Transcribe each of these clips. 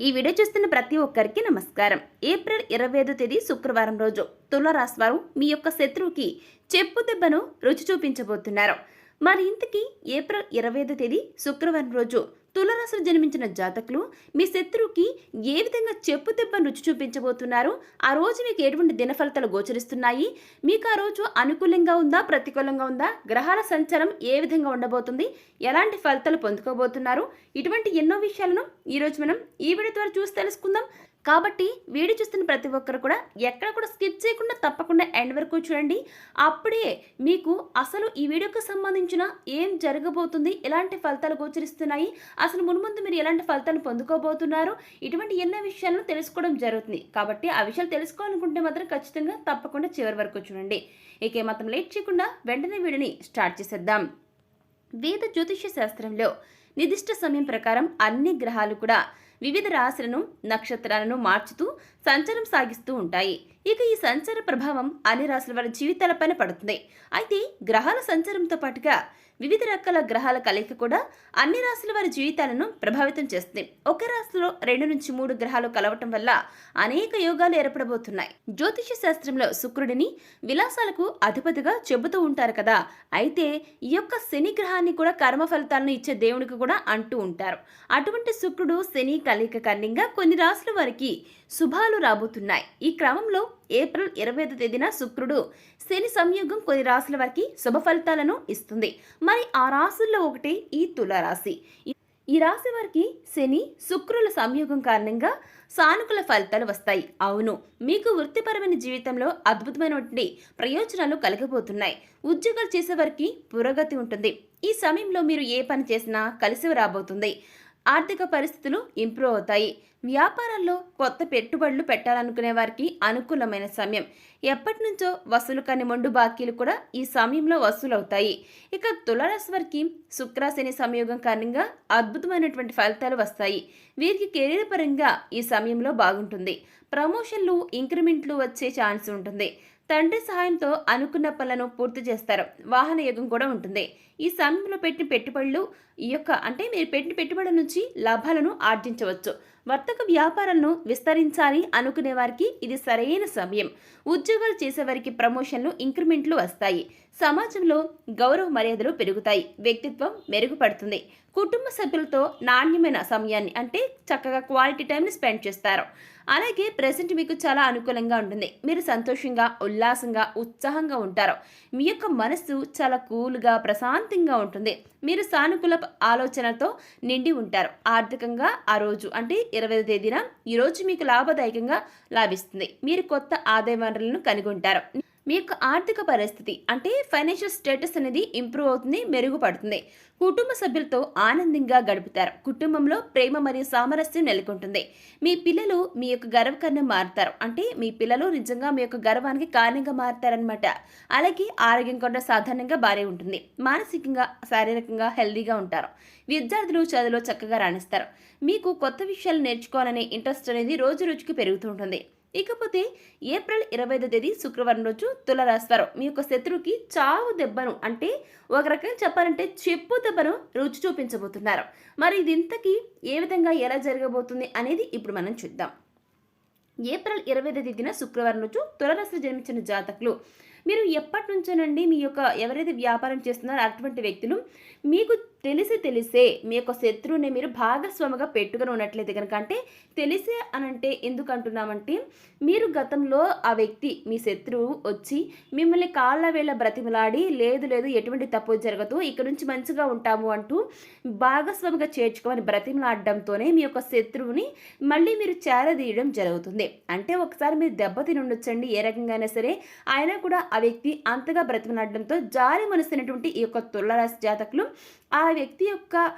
ఈ వీడియో చూస్తున్న ప్రతి ఒక్కరికి నమస్కారం. ఏప్రిల్ ఇరవై ఐదో తేదీ శుక్రవారం రోజు తులరాశి వారు మీ యొక్క శత్రువుకి చెప్పు దెబ్బను రుచి చూపించబోతున్నారు. మరి ఇంతకీ ఏప్రిల్ ఇరవై ఐదో తేదీ శుక్రవారం రోజు తులరాశులు జన్మించిన జాతకులు మీ శత్రువుకి ఏ విధంగా చెప్పు తెప్ప రుచి చూపించబోతున్నారు? ఆ రోజు మీకు ఎటువంటి దిన ఫలితాలు గోచరిస్తున్నాయి? మీకు ఆ రోజు అనుకూలంగా ఉందా? ప్రతికూలంగా ఉందా? గ్రహాల సంచారం ఏ విధంగా ఉండబోతుంది? ఎలాంటి ఫలితాలు పొందుకోబోతున్నారు? ఇటువంటి ఎన్నో విషయాలను ఈరోజు మనం ఈ వీడియో ద్వారా చూసి తెలుసుకుందాం. కాబట్టి వీడియో చూస్తున్న ప్రతి ఒక్కరు కూడా ఎక్కడ కూడా స్కిప్ చేయకుండా తప్పకుండా ఎండ్ వరకు చూడండి. అప్పుడే మీకు అసలు ఈ వీడియోకి సంబంధించిన ఏం జరగబోతుంది ఎలాంటి ఫలితాలు గోచరిస్తున్నాయి అసలు మున్ముందు మీరు ఎలాంటి ఫలితాలు పొందుకోబోతున్నారు ఇటువంటి ఎన్నో విషయాలను తెలుసుకోవడం జరుగుతుంది. కాబట్టి ఆ విషయాలు తెలుసుకోవాలనుకుంటే మాత్రం ఖచ్చితంగా తప్పకుండా చివరి వరకు చూడండి. ఇకే మాత్రం లేట్ చేయకుండా వెంటనే వీడియోని స్టార్ట్ చేసేద్దాం. వేద జ్యోతిష శాస్త్రంలో నిర్దిష్ట సమయం ప్రకారం అన్ని గ్రహాలు కూడా వివిధ రాశులను నక్షత్రాలను మార్చుతూ సంచారం సాగిస్తూ ఉంటాయి. ఇక ఈ సంచార ప్రభావం అన్ని రాశుల వారి జీవితాలపైన పడుతుంది. అయితే గ్రహాల సంచారంతో పాటుగా వివిధ రకాల గ్రహాల కలయిక కూడా అన్ని రాశుల వారి జీవితాలను ప్రభావితం చేస్తుంది. ఒక రాశిలో రెండు నుంచి మూడు గ్రహాలు కలవటం వల్ల అనేక యోగాలు ఏర్పడబోతున్నాయి. జ్యోతిష శాస్త్రంలో శుక్రుడిని విలాసాలకు అధిపతిగా చెబుతూ ఉంటారు కదా. అయితే ఈ యొక్క శని గ్రహాన్ని కూడా కర్మ ఫలితాలను ఇచ్చే దేవునికి కూడా అంటూ ఉంటారు. అటువంటి శుక్రుడు శని కలయిక కారణంగా కొన్ని రాశుల వారికి శుభాలు రాబోతున్నాయి. ఈ క్రమంలో ఏప్రిల్ ఇరవై ఐదు తేదీన శుక్రుడు శని సంయోగం కొన్ని రాశుల వారికి శుభ ఫలితాలను ఇస్తుంది. మరి ఆ రాశుల్లో ఒకటి ఈ తులారాశి. ఈ రాశి వారికి శని శుక్రుల సంయోగం కారణంగా సానుకూల ఫలితాలు వస్తాయి. అవును మీకు వృత్తిపరమైన జీవితంలో అద్భుతమైనటువంటి ప్రయోజనాలు కలగబోతున్నాయి. ఉద్యోగాలు చేసేవారికి పురోగతి ఉంటుంది. ఈ సమయంలో మీరు ఏ పని చేసినా కలిసి రాబోతుంది. ఆర్థిక పరిస్థితులు ఇంప్రూవ్ అవుతాయి. వ్యాపారాల్లో కొత్త పెట్టుబడులు పెట్టాలనుకునే వారికి అనుకూలమైన సమయం. ఎప్పటి నుంచో వసూలు కాని మొండు బాకీలు కూడా ఈ సమయంలో వసూలవుతాయి. ఇక తులారాశి వారికి శుక్రాశని సంయోగం కారణంగా అద్భుతమైనటువంటి ఫలితాలు వస్తాయి. వీరికి కెరీర్ పరంగా ఈ సమయంలో బాగుంటుంది. ప్రమోషన్లు ఇంక్రిమెంట్లు వచ్చే ఛాన్స్ ఉంటుంది. తండ్రి సహాయంతో అనుకున్న పనులను పూర్తి చేస్తారు. వాహన యోగం కూడా ఉంటుంది. ఈ సమయంలో పెట్టిన పెట్టుబడులు ఈ యొక్క అంటే మీరు పెట్టిన పెట్టుబడుల నుంచి లాభాలను ఆర్జించవచ్చు. వర్తక వ్యాపారాలను విస్తరించాలి అనుకునే వారికి ఇది సరైన సమయం. ఉద్యోగాలు చేసేవారికి ప్రమోషన్లు ఇంక్రిమెంట్లు వస్తాయి. సమాజంలో గౌరవ మర్యాదలు పెరుగుతాయి. వ్యక్తిత్వం మెరుగుపడుతుంది. కుటుంబ సభ్యులతో నాణ్యమైన సమయాన్ని అంటే చక్కగా క్వాలిటీ టైంని స్పెండ్ చేస్తారు. అలాగే ప్రజెంట్ మీకు చాలా అనుకూలంగా ఉంటుంది. మీరు సంతోషంగా ఉల్లాసంగా ఉత్సాహంగా ఉంటారు. మీ యొక్క మనస్సు చాలా కూల్గా ప్రశాంతంగా ఉంటుంది. మీరు సానుకూల ఆలోచనతో నిండి ఉంటారు. ఆర్థికంగా ఆ రోజు అంటే ఇరవై తేదీన ఈరోజు మీకు లాభదాయకంగా లాభిస్తుంది. మీరు కొత్త ఆదాయ వనరులను కనుగొంటారు. మీ యొక్క ఆర్థిక పరిస్థితి అంటే ఫైనాన్షియల్ స్టేటస్ అనేది ఇంప్రూవ్ అవుతుంది మెరుగుపడుతుంది. కుటుంబ సభ్యులతో ఆనందంగా గడుపుతారు. కుటుంబంలో ప్రేమ మరియు సామరస్యం నెలకొంటుంది. మీ పిల్లలు మీ యొక్క గర్వకారణం మారుతారు. అంటే మీ పిల్లలు నిజంగా మీ యొక్క గర్వానికి కారణంగా మారుతారనమాట అలాగే ఆరోగ్యం కూడా సాధారణంగా బాగానే ఉంటుంది. మానసికంగా శారీరకంగా హెల్దీగా ఉంటారు. విద్యార్థులు చదువులో చక్కగా రాణిస్తారు. మీకు కొత్త విషయాలు నేర్చుకోవాలనే ఇంట్రెస్ట్ అనేది రోజు రోజుకి పెరుగుతూ ఉంటుంది. ఇకపోతే ఏప్రిల్ ఇరవై ఐదో తేదీ శుక్రవారం రోజు తులరాశివారు. మీ యొక్క శత్రువుకి చావు దెబ్బను అంటే ఒక రకంగా చెప్పాలంటే చెప్పు దెబ్బను రుచి చూపించబోతున్నారు. మరి ఇది ఇంతకీ ఏ విధంగా ఎలా జరగబోతుంది అనేది ఇప్పుడు మనం చూద్దాం. ఏప్రిల్ ఇరవై ఐదో తేదీన శుక్రవారం రోజు తులరాశిలో జన్మించిన జాతకులు. మీరు ఎప్పటి నుంచోనండి మీ యొక్క ఎవరైతే వ్యాపారం చేస్తున్నారో అటువంటి వ్యక్తులు మీకు తెలిసి తెలిసే మీ యొక్క శత్రువుని మీరు భాగస్వామిగా పెట్టుకుని ఉన్నట్లయితే కనుక అంటే తెలిసే అనంటే ఎందుకు అంటున్నామంటే మీరు గతంలో ఆ వ్యక్తి మీ శత్రువు వచ్చి మిమ్మల్ని కాళ్ళ వేళ బ్రతిమలాడి లేదు లేదు ఎటువంటి తప్పు జరగదు ఇక్కడ నుంచి మంచిగా ఉంటాము అంటూ భాగస్వామిగా చేర్చుకోమని బ్రతిమలాడడంతోనే మీ యొక్క శత్రువుని మళ్ళీ మీరు చేరదీయడం జరుగుతుంది. అంటే ఒకసారి మీరు దెబ్బతిని ఉండొచ్చండి ఏ రకంగా అయినా సరే అయినా కూడా ఆ వ్యక్తి అంతగా బ్రతిమలాడడంతో జారి మనసినటువంటి ఈ యొక్క తులరాశి జాతకులు ఆ వ్యక్తి యొక్క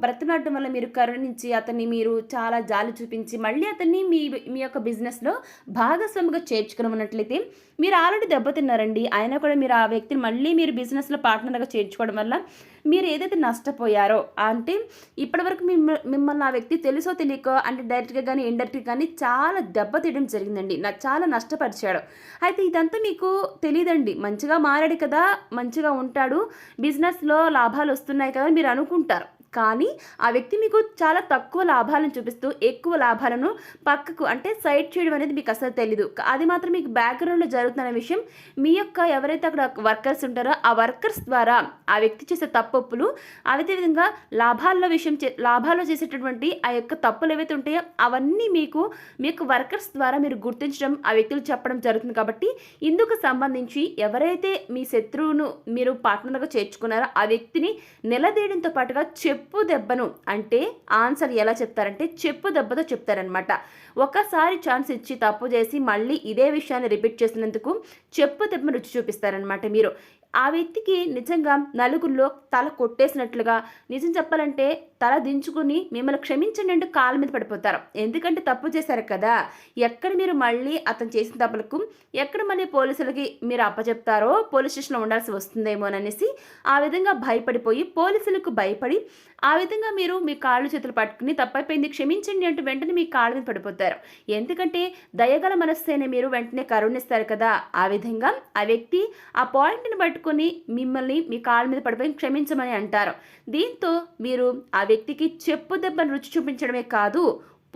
బ్రతిమలాడడం వల్ల మీరు కరుణించి అతన్ని మీరు చాలా జాలి చూపించి మళ్ళీ అతన్ని మీ మీ యొక్క బిజినెస్లో భాగస్వామిగా చేర్చుకున్నట్లయితే మీరు ఆల్రెడీ దెబ్బతిన్నారండి. అయినా కూడా మీరు ఆ వ్యక్తిని మళ్ళీ మీరు బిజినెస్లో పార్ట్నర్గా చేర్చుకోవడం వల్ల మీరు ఏదైతే నష్టపోయారో అంటే ఇప్పటివరకు మిమ్మ మిమ్మల్ని ఆ వ్యక్తి తెలుసో తెలియకో అంటే డైరెక్ట్గా కానీ ఇండైరెక్ట్గా కానీ చాలా దెబ్బ తీయడం జరిగిందండి. నాకు చాలా నష్టపరిచాడు. అయితే ఇదంతా మీకు తెలియదండి మంచిగా మారాడు కదా మంచిగా ఉంటాడు. బిజినెస్లో లాభాలు వస్తున్నాయి కదా మీరు అనుకుంటారు. కానీ ఆ వ్యక్తి మీకు చాలా తక్కువ లాభాలను చూపిస్తూ ఎక్కువ లాభాలను పక్కకు అంటే సైడ్ చేయడం అనేది మీకు అసలు తెలీదు. అది మాత్రం మీకు బ్యాక్గ్రౌండ్లో జరుగుతున్న విషయం. మీ యొక్క ఎవరైతే అక్కడ వర్కర్స్ ఉంటారో ఆ వర్కర్స్ ద్వారా ఆ వ్యక్తి చేసే తప్పొప్పులు అదేవిధంగా లాభాల్లో విషయం చే లాభాల్లో చేసేటటువంటి ఆ యొక్క తప్పులు ఏవైతే ఉంటాయో అవన్నీ మీకు మీ యొక్క వర్కర్స్ ద్వారా మీరు గుర్తించడం ఆ వ్యక్తులు చెప్పడం జరుగుతుంది కాబట్టి ఇందుకు సంబంధించి ఎవరైతే మీ శత్రువును మీరు పార్ట్నర్గా చేర్చుకున్నారో ఆ వ్యక్తిని నిలదీయడంతో పాటుగా చెప్పు చెప్పు దెబ్బను అంటే ఆన్సర్ ఎలా చెప్తారంటే చెప్పు దెబ్బతో చెప్తారనమాట ఒకసారి ఛాన్స్ ఇచ్చి తప్పు చేసి మళ్ళీ ఇదే విషయాన్ని రిపీట్ చేసినందుకు చెప్పు దెబ్బను రుచి చూపిస్తారనమాట మీరు. ఆ వ్యక్తికి నిజంగా నలుగురిలో తల కొట్టేసినట్లుగా నిజం చెప్పాలంటే తల దించుకుని మిమ్మల్ని క్షమించండి అంటూ కాళ్ళ మీద పడిపోతారు. ఎందుకంటే తప్పు చేశారు కదా. ఎక్కడ మీరు మళ్ళీ అతను చేసిన తప్పులకు ఎక్కడ మళ్ళీ పోలీసులకి మీరు అప్పచెప్తారో పోలీస్ స్టేషన్లో ఉండాల్సి వస్తుందేమో అనేసి ఆ విధంగా భయపడిపోయి పోలీసులకు భయపడి ఆ విధంగా మీరు మీ కాళ్ళు చేతులు పట్టుకుని తప్పైపోయింది క్షమించండి అంటూ వెంటనే మీ కాళ్ళ మీద పడిపోతారు. ఎందుకంటే దయగల మనస్సైన మీరు వెంటనే కరుణిస్తారు కదా. ఆ విధంగా ఆ వ్యక్తి ఆ పాయింట్ని బట్టి పట్టుకొని మిమ్మల్ని మీ కాళ్ళ మీద పడిపోయి క్షమించమని అంటారు. దీంతో మీరు ఆ వ్యక్తికి చెప్పు దెబ్బను రుచి చూపించడమే కాదు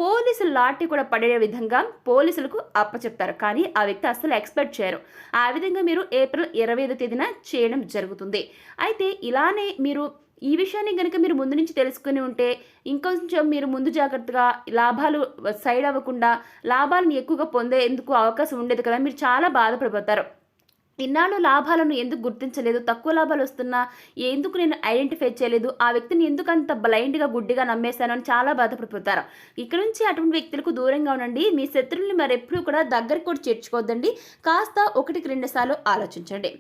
పోలీసులు లాఠీ కూడా పడే విధంగా పోలీసులకు అప్పచెప్తారు. కానీ ఆ వ్యక్తి అస్సలు ఎక్స్పెక్ట్ చేయరు. ఆ విధంగా మీరు ఏప్రిల్ ఇరవై ఐదో తేదీన చేయడం జరుగుతుంది. అయితే ఇలానే మీరు ఈ విషయాన్ని కనుక మీరు ముందు నుంచి తెలుసుకుని ఉంటే ఇంకొంచెం మీరు ముందు జాగ్రత్తగా లాభాలు సైడ్ అవ్వకుండా లాభాలను ఎక్కువగా పొందేందుకు అవకాశం ఉండేది కదా మీరు చాలా బాధపడిపోతారు. ఇన్నాళ్ళు లాభాలను ఎందుకు గుర్తించలేదు? తక్కువ లాభాలు వస్తున్నా ఎందుకు నేను ఐడెంటిఫై చేయలేదు? ఆ వ్యక్తిని ఎందుకు అంత బ్లైండ్గా గుడ్డిగా నమ్మేశాను అని చాలా బాధపడిపోతారు. ఇక్కడ నుంచి అటువంటి వ్యక్తులకు దూరంగా ఉండండి. మీ శత్రువుల్ని మరి కూడా దగ్గరకు కూడా చేర్చుకోవద్దండి. కాస్త ఒకటికి రెండు సార్లు ఆలోచించండి.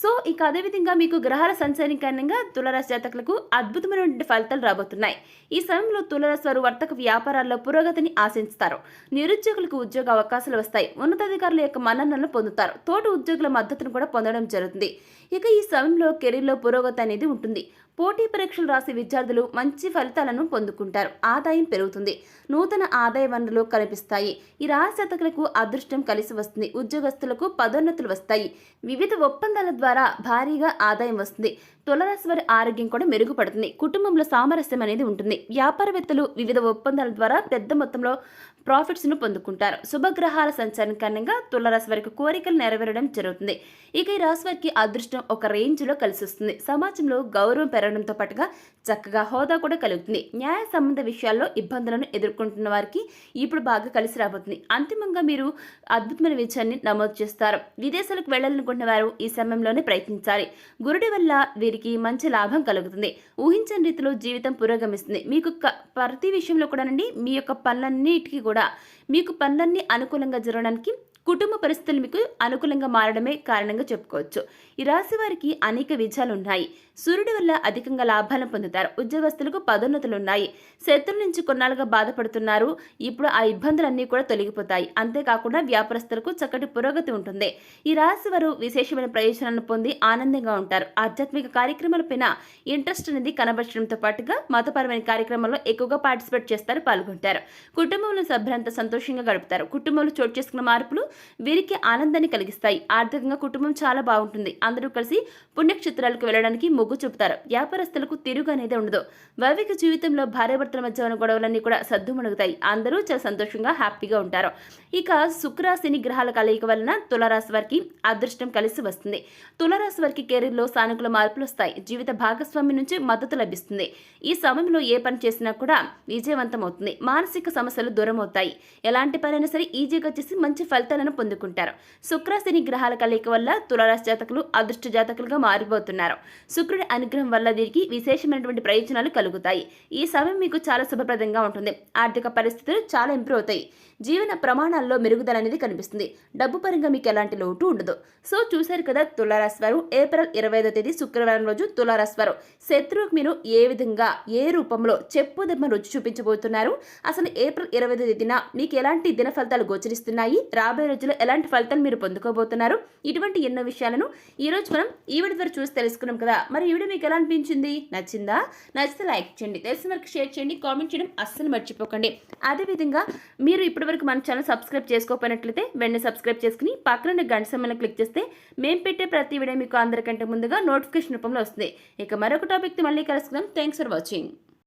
సో ఇక అదేవిధంగా మీకు గ్రహాల సంచారం కారణంగా తులరాశి జాతకులకు అద్భుతమైనటువంటి ఫలితాలు రాబోతున్నాయి. ఈ సమయంలో తులరాశి వారు వర్తక వ్యాపారాల్లో పురోగతిని ఆశిస్తారు నిరుద్యోగులకు ఉద్యోగ అవకాశాలు వస్తాయి. ఉన్నతాధికారుల యొక్క మన్ననలను పొందుతారు. తోటి ఉద్యోగుల మద్దతును కూడా పొందడం జరుగుతుంది. ఇక ఈ సమయంలో కెరీర్లో పురోగతి అనేది ఉంటుంది. పోటీ పరీక్షలు రాసే విద్యార్థులు మంచి ఫలితాలను పొందుకుంటారు. ఆదాయం పెరుగుతుంది. నూతన ఆదాయ వనరులు కనిపిస్తాయి. ఈ రాశతకులకు అదృష్టం కలిసి వస్తుంది. ఉద్యోగస్తులకు పదోన్నతులు వస్తాయి. వివిధ ఒప్పందాల ద్వారా భారీగా ఆదాయం వస్తుంది. తులరాశి వారి ఆరోగ్యం కూడా మెరుగుపడుతుంది. కుటుంబంలో సామరస్యం అనేది ఉంటుంది. వ్యాపారవేత్తలు వివిధ ఒప్పందాల ద్వారా పెద్ద మొత్తంలో ప్రాఫిట్స్ను పొందుకుంటారు. శుభగ్రహాల సంచారం కారణంగా తులరాశి వారికి కోరికలు నెరవేరడం జరుగుతుంది. ఇక ఈ రాశి వారికి అదృష్టం ఒక రేంజ్లో కలిసి వస్తుంది. సమాజంలో గౌరవం పెరగడంతో పాటుగా చక్కగా హోదా కూడా కలుగుతుంది. న్యాయ సంబంధ విషయాల్లో ఇబ్బందులను ఎదుర్కొంటున్న వారికి ఇప్పుడు బాగా కలిసి రాబోతుంది. అంతిమంగా మీరు అద్భుతమైన విజయాన్ని నమోదు చేస్తారు. విదేశాలకు వెళ్ళాలనుకుంటున్న వారు ఈ సమయంలోనే ప్రయత్నించాలి. గురుడి వల్ల వీరికి మంచి లాభం కలుగుతుంది. ఊహించని రీతిలో జీవితం పురోగమిస్తుంది. మీకు క- ప్రతి విషయంలో కూడానండి మీ యొక్క పనులన్నిటికీ కూడా మీకు పనులన్నీ అనుకూలంగా జరగడానికి కుటుంబ పరిస్థితులు మీకు అనుకూలంగా మారడమే కారణంగా చెప్పుకోవచ్చు. ఈ రాశి వారికి అనేక విజయాలు ఉన్నాయి సూర్యుడి వల్ల అధికంగా లాభాలను పొందుతారు. ఉద్యోగస్తులకు పదోన్నతులు ఉన్నాయి శత్రుల నుంచి కొన్నాళ్ళుగా బాధపడుతున్నారు. ఇప్పుడు ఆ ఇబ్బందులన్నీ కూడా తొలగిపోతాయి. అంతేకాకుండా వ్యాపారస్తులకు చక్కటి పురోగతి ఉంటుంది. ఈ రాశి వారు విశేషమైన ప్రయోజనాలను పొంది ఆనందంగా ఉంటారు. ఆధ్యాత్మిక కార్యక్రమాలపైన ఇంట్రెస్ట్ అనేది కనబరచడంతో పాటుగా మతపరమైన కార్యక్రమాల్లో ఎక్కువగా పార్టిసిపేట్ చేస్తారు పాల్గొంటారు. కుటుంబంలో సభ్యులంతా సంతోషంగా గడుపుతారు. కుటుంబంలో చోటు చేసుకున్న మార్పులు వీరికి ఆనందాన్ని కలిగిస్తాయి. ఆర్థికంగా కుటుంబం చాలా బాగుంటుంది. అందరూ కలిసి పుణ్యక్షేత్రాలకు వెళ్ళడానికి మొగ్గు చూపుతారు. వ్యాపారస్తులకు తిరుగు అనేది ఉండదు. వైవిక జీవితంలో భార్యాభర్తల మధ్య ఉన్న గొడవలన్నీ కూడా సద్దుమణుగుతాయి. అందరూ చాలా సంతోషంగా హ్యాపీగా ఉంటారు. ఇక శుక్రాశిని గ్రహాల కలయిక వలన తులరాశి వారికి అదృష్టం కలిసి వస్తుంది. తులరాశి వారికి కెరీర్లో సానుకూల మార్పులు వస్తాయి. జీవిత భాగస్వామి నుంచి మద్దతు లభిస్తుంది. ఈ సమయంలో ఏ పని చేసినా కూడా విజయవంతం అవుతుంది. మానసిక సమస్యలు దూరం అవుతాయి. ఎలాంటి పనైనా సరే ఈజీగా చేసి మంచి ఫలితాలను పొందుకుంటారు. శుక్రాశిని గ్రహాల కలయిక వల్ల తులరాశి జాతకులు అదృష్ట జాతకులుగా మారిపోతున్నారు. శుక్రుడి అనుగ్రహం వల్ల దీనికి విశేషమైనటువంటి ప్రయోజనాలు కలుగుతాయి. ఈ సమయం మీకు చాలా శుభప్రదంగా ఉంటుంది. ఆర్థిక పరిస్థితులు చాలా ఇంప్రూవ్ అవుతాయి. జీవన ప్రమాణాల్లో మెరుగుదల అనేది కనిపిస్తుంది. డబ్బు పరంగా మీకు ఎలాంటి లోటు ఉండదు. సో చూశారు కదా తులారాశి వారు ఏప్రిల్ ఇరవై ఐదో తేదీ శుక్రవారం రోజు తులారాశి వారు శత్రువుకు మీరు ఏ విధంగా ఏ రూపంలో చెప్పు దెబ్బ రుచి చూపించబోతున్నారు? అసలు ఏప్రిల్ ఇరవై ఐదో తేదీన మీకు ఎలాంటి దిన ఫలితాలు గోచరిస్తున్నాయి? రాబోయే రోజుల్లో ఎలాంటి ఫలితాలు మీరు పొందుకోబోతున్నారు? ఇటువంటి ఎన్నో విషయాలను ఈ రోజు మనం ఈ వీడియో ద్వారా చూసి తెలుసుకున్నాం కదా. మరి ఈ వీడియో మీకు ఎలా అనిపించింది? నచ్చిందా? నచ్చితే లైక్ చేయండి. తెలిసిన వరకు షేర్ చేయండి. కామెంట్ చేయడం అస్సలు మర్చిపోకండి. అదేవిధంగా మీరు ఇప్పుడు ఇప్పటివరకు మన ఛానల్ సబ్స్క్రైబ్ చేసుకోకపోయినట్లయితే వెంటనే సబ్స్క్రైబ్ చేసుకుని పక్కన గంట సమయంలో క్లిక్ చేస్తే మేము పెట్టే ప్రతి వీడియో మీకు అందరికంటే ముందుగా నోటిఫికేషన్ రూపంలో వస్తుంది. ఇక మరొక టాపిక్తో మళ్ళీ కలుసుకుందాం. Thanks for watching